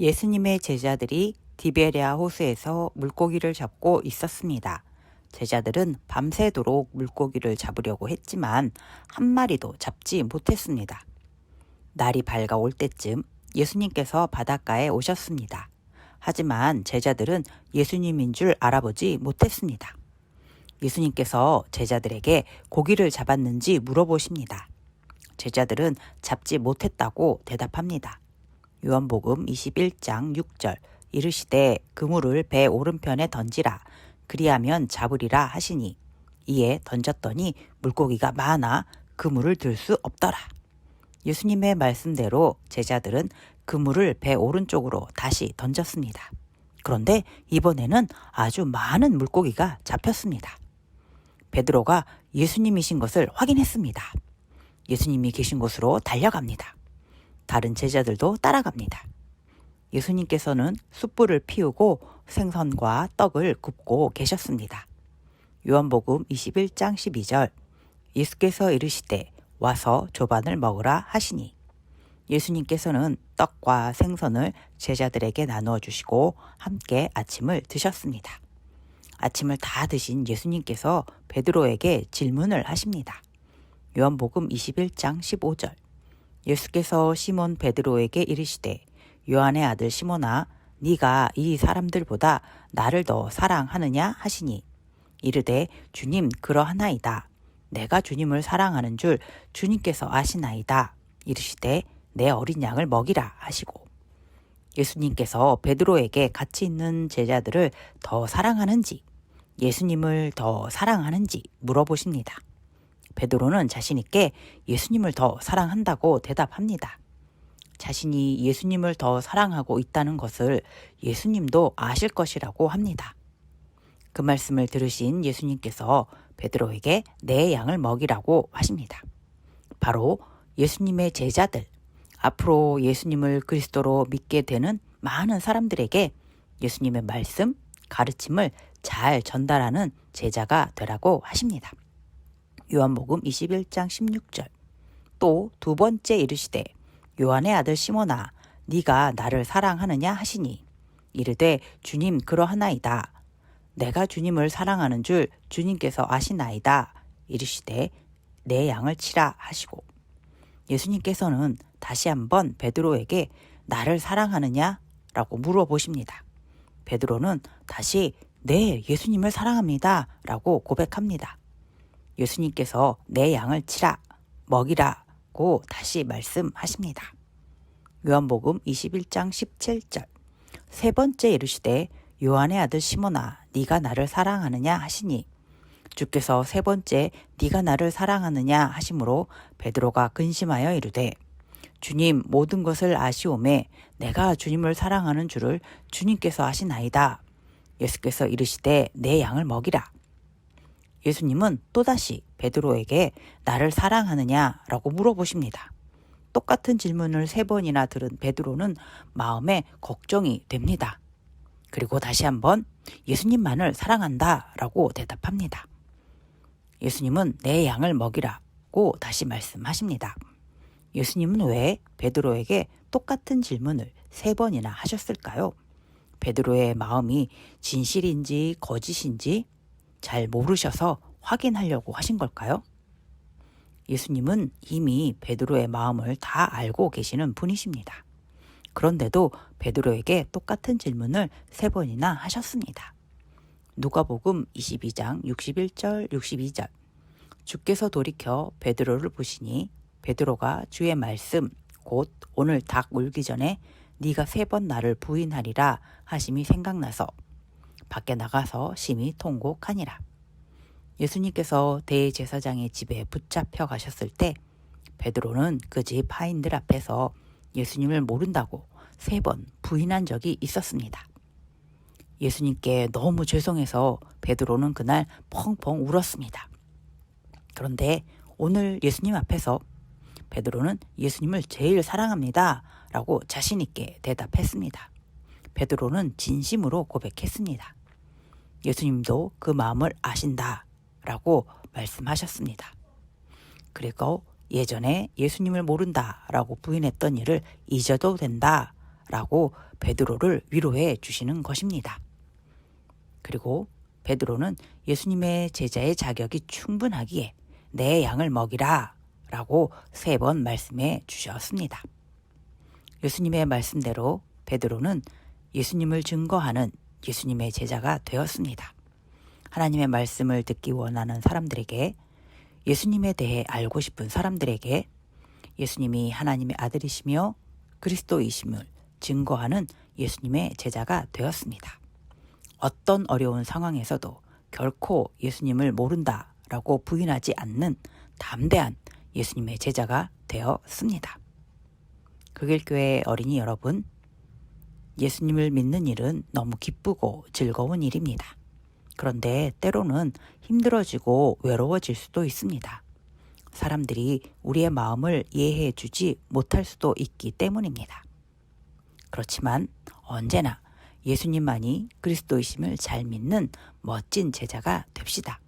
예수님의 제자들이 디베레아 호수에서 물고기를 잡고 있었습니다. 제자들은 밤새도록 물고기를 잡으려고 했지만 한 마리도 잡지 못했습니다. 날이 밝아올 때쯤 예수님께서 바닷가에 오셨습니다. 하지만 제자들은 예수님인 줄 알아보지 못했습니다. 예수님께서 제자들에게 고기를 잡았는지 물어보십니다. 제자들은 잡지 못했다고 대답합니다. 요한복음 21장 6절 이르시되 그물을 배 오른편에 던지라 그리하면 잡으리라 하시니 이에 던졌더니 물고기가 많아 그물을 들 수 없더라. 예수님의 말씀대로 제자들은 그물을 배 오른쪽으로 다시 던졌습니다. 그런데 이번에는 아주 많은 물고기가 잡혔습니다. 베드로가 예수님이신 것을 확인했습니다. 예수님이 계신 곳으로 달려갑니다. 다른 제자들도 따라갑니다. 예수님께서는 숯불을 피우고 생선과 떡을 굽고 계셨습니다. 요한복음 21장 12절 예수께서 이르시되 와서 조반을 먹으라 하시니 예수님께서는 떡과 생선을 제자들에게 나누어 주시고 함께 아침을 드셨습니다. 아침을 다 드신 예수님께서 베드로에게 질문을 하십니다. 요한복음 21장 15절 예수께서 시몬 베드로에게 이르시되 요한의 아들 시몬아 네가 이 사람들보다 나를 더 사랑하느냐 하시니? 이르되 주님 그러하나이다. 내가 주님을 사랑하는 줄 주님께서 아시나이다. 이르시되 내 어린 양을 먹이라 하시고. 예수님께서 베드로에게 같이 있는 제자들을 더 사랑하는지 예수님을 더 사랑하는지 물어보십니다. 베드로는 자신있게 예수님을 더 사랑한다고 대답합니다. 자신이 예수님을 더 사랑하고 있다는 것을 예수님도 아실 것이라고 합니다. 그 말씀을 들으신 예수님께서 베드로에게 내 양을 먹이라고 하십니다. 바로 예수님의 제자들, 앞으로 예수님을 그리스도로 믿게 되는 많은 사람들에게 예수님의 말씀, 가르침을 잘 전달하는 제자가 되라고 하십니다. 요한복음 21장 16절 또 두 번째 이르시되 요한의 아들 시몬아 네가 나를 사랑하느냐 하시니 이르되 주님 그러하나이다 내가 주님을 사랑하는 줄 주님께서 아시나이다 이르시되 내 양을 치라 하시고 예수님께서는 다시 한번 베드로에게 나를 사랑하느냐 라고 물어보십니다. 베드로는 다시 네, 예수님을 사랑합니다. 라고 고백합니다. 예수님께서 내 양을 치라, 먹이라고 다시 말씀하십니다. 요한복음 21장 17절 세 번째 이르시되 요한의 아들 시몬아 네가 나를 사랑하느냐 하시니 주께서 세 번째 네가 나를 사랑하느냐 하심으로 베드로가 근심하여 이르되 주님 모든 것을 아시오매 내가 주님을 사랑하는 줄을 주님께서 아시나이다. 예수께서 이르시되 내 양을 먹이라. 예수님은 또다시 베드로에게 나를 사랑하느냐라고 물어보십니다. 똑같은 질문을 세 번이나 들은 베드로는 마음에 걱정이 됩니다. 그리고 다시 한번 예수님만을 사랑한다 라고 대답합니다. 예수님은 내 양을 먹이라고 다시 말씀하십니다. 예수님은 왜 베드로에게 똑같은 질문을 세 번이나 하셨을까요? 베드로의 마음이 진실인지 거짓인지 잘 모르셔서 확인하려고 하신 걸까요? 예수님은 이미 베드로의 마음을 다 알고 계시는 분이십니다. 그런데도 베드로에게 똑같은 질문을 세 번이나 하셨습니다. 누가복음 22장 61절 62절 주께서 돌이켜 베드로를 보시니 베드로가 주의 말씀 곧 오늘 닭 울기 전에 네가 세 번 나를 부인하리라 하심이 생각나서 밖에 나가서 심히 통곡하니라. 예수님께서 대제사장의 집에 붙잡혀 가셨을 때 베드로는 그 집 하인들 앞에서 예수님을 모른다고 세 번 부인한 적이 있었습니다. 예수님께 너무 죄송해서 베드로는 그날 펑펑 울었습니다. 그런데 오늘 예수님 앞에서 베드로는 예수님을 제일 사랑합니다. 라고 자신있게 대답했습니다. 베드로는 진심으로 고백했습니다. 예수님도 그 마음을 아신다. 라고 말씀하셨습니다. 그리고 예전에 예수님을 모른다. 라고 부인했던 일을 잊어도 된다. 라고 베드로를 위로해 주시는 것입니다. 그리고 베드로는 예수님의 제자의 자격이 충분하기에 내 양을 먹이라 라고 세 번 말씀해 주셨습니다. 예수님의 말씀대로 베드로는 예수님을 증거하는 예수님의 제자가 되었습니다. 하나님의 말씀을 듣기 원하는 사람들에게 예수님에 대해 알고 싶은 사람들에게 예수님이 하나님의 아들이시며 그리스도이심을 증거하는 예수님의 제자가 되었습니다. 어떤 어려운 상황에서도 결코 예수님을 모른다라고 부인하지 않는 담대한 예수님의 제자가 되었습니다. 극일교회 어린이 여러분, 예수님을 믿는 일은 너무 기쁘고 즐거운 일입니다. 그런데 때로는 힘들어지고 외로워질 수도 있습니다. 사람들이 우리의 마음을 이해해 주지 못할 수도 있기 때문입니다. 그렇지만 언제나 예수님만이 그리스도이심을 잘 믿는 멋진 제자가 됩시다.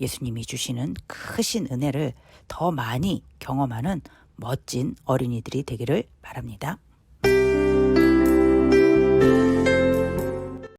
예수님이 주시는 크신 은혜를 더 많이 경험하는 멋진 어린이들이 되기를 바랍니다.